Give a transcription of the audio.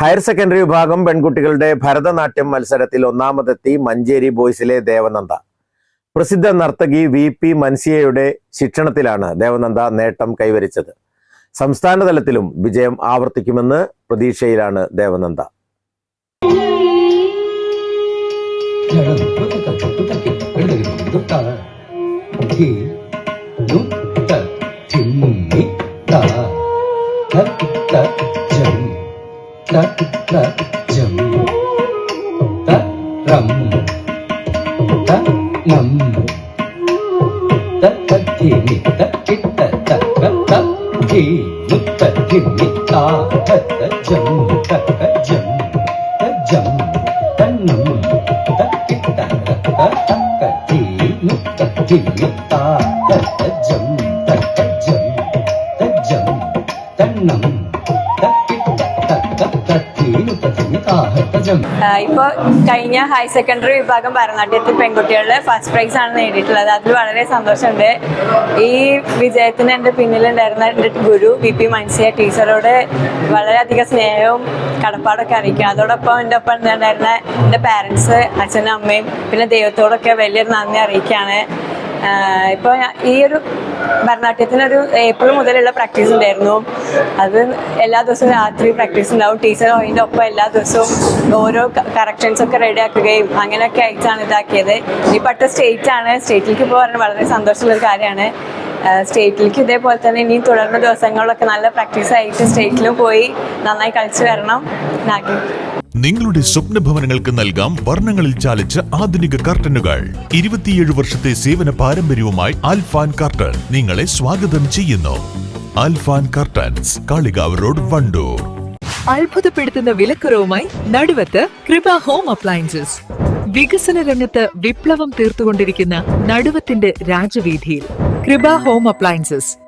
Higher secondary വിഭാഗം പെൺകുട്ടികളുടെ ഭരതനാട്യം മത്സരത്തിൽ ഒന്നാമതെത്തി മഞ്ചേരി ബോയ്സിലെ ദേവനന്ദ. പ്രസിദ്ധ നർത്തകി വി പി മൻസിയയുടെ ശിക്ഷണത്തിലാണ് ദേവനന്ദ നേട്ടം കൈവരിച്ചത്. സംസ്ഥാന തലത്തിലും വിജയം ആവർത്തിക്കുമെന്ന് പ്രതീക്ഷയിലാണ് Devananda. tất lợn rừng tất rầm. Tất ngầm. Tất tất thì mình tất kích tất tất tất tất thì lúc tất thì mình ta tất tất ഇപ്പോൾ കഴിഞ്ഞ ഹയർ സെക്കൻഡറി വിഭാഗം ഭരണാട്യത്തിൽ പെൺകുട്ടികളുടെ ഫസ്റ്റ് പ്രൈസ് ആണ് നേടിയിട്ടുള്ളത്. അതിൽ വളരെ സന്തോഷമുണ്ട്. ഈ വിജയത്തിന് എന്റെ പിന്നിലുണ്ടായിരുന്ന എന്റെ ഗുരു വി പി മൻസിയ ടീച്ചറോട് വളരെയധികം സ്നേഹവും കടപ്പാടൊക്കെ അറിയിക്കും. അതോടൊപ്പം എന്റെ ഒപ്പം ഉണ്ടായിരുന്ന എന്റെ പാരൻസ് അച്ഛനും അമ്മയും പിന്നെ ദൈവത്തോടൊക്കെ വലിയൊരു നന്ദി അറിയിക്കുകയാണ്. ഇപ്പോൾ ഈ ഒരു ഭരണാട്യത്തിനൊരു ഏപ്രിൽ മുതലുള്ള പ്രാക്ടീസ് ഉണ്ടായിരുന്നു. അത് എല്ലാ ദിവസവും രാത്രി പ്രാക്ടീസ് ഉണ്ടാവും. ടീച്ചർ അതിന്റെ ഒപ്പം എല്ലാ ദിവസവും ഓരോ കറക്ഷൻസ് ഒക്കെ റെഡി ആക്കുകയും അങ്ങനെയൊക്കെ ആയിട്ടാണ് ഇതാക്കിയത്. ഇനിയിപ്പോൾ അടുത്ത സ്റ്റേറ്റ് ആണ്. സ്റ്റേറ്റിലേക്ക് പോകാൻ വളരെ സന്തോഷമുള്ള ഒരു കാര്യമാണ്. സ്റ്റേറ്റിലേക്ക് ഇതേപോലെ തന്നെ ഇനിയും തുടർന്ന ദിവസങ്ങളിലൊക്കെ നല്ല പ്രാക്ടീസ് ആയിട്ട് സ്റ്റേറ്റിലും പോയി നന്നായി കളിച്ചു വരണം. നിങ്ങളുടെ സ്വപ്ന ഭവനങ്ങൾക്ക് നൽകാം വർണങ്ങളിൽ ചാലിച്ച ആധുനിക കർട്ടനുകൾ. ഇരുപത്തിയേഴ് വർഷത്തെ സേവന പാരമ്പര്യവുമായി ആൽഫാൻ കർട്ടൻ നിങ്ങളെ സ്വാഗതം ചെയ്യുന്നു. Alphan curtains Kalikavu road Wandoor. അത്ഭുതപ്പെടുത്തുന്ന വിലക്കുറവുമായി നടുവത്ത് കൃപ ഹോം അപ്ലയൻസസ്. വികസന രംഗത്ത് വിപ്ലവം തീർത്തുകൊണ്ടിരിക്കുന്ന നടുവത്തിന്റെ രാജവീതിയിൽ കൃപ ഹോം അപ്ലയൻസസ്.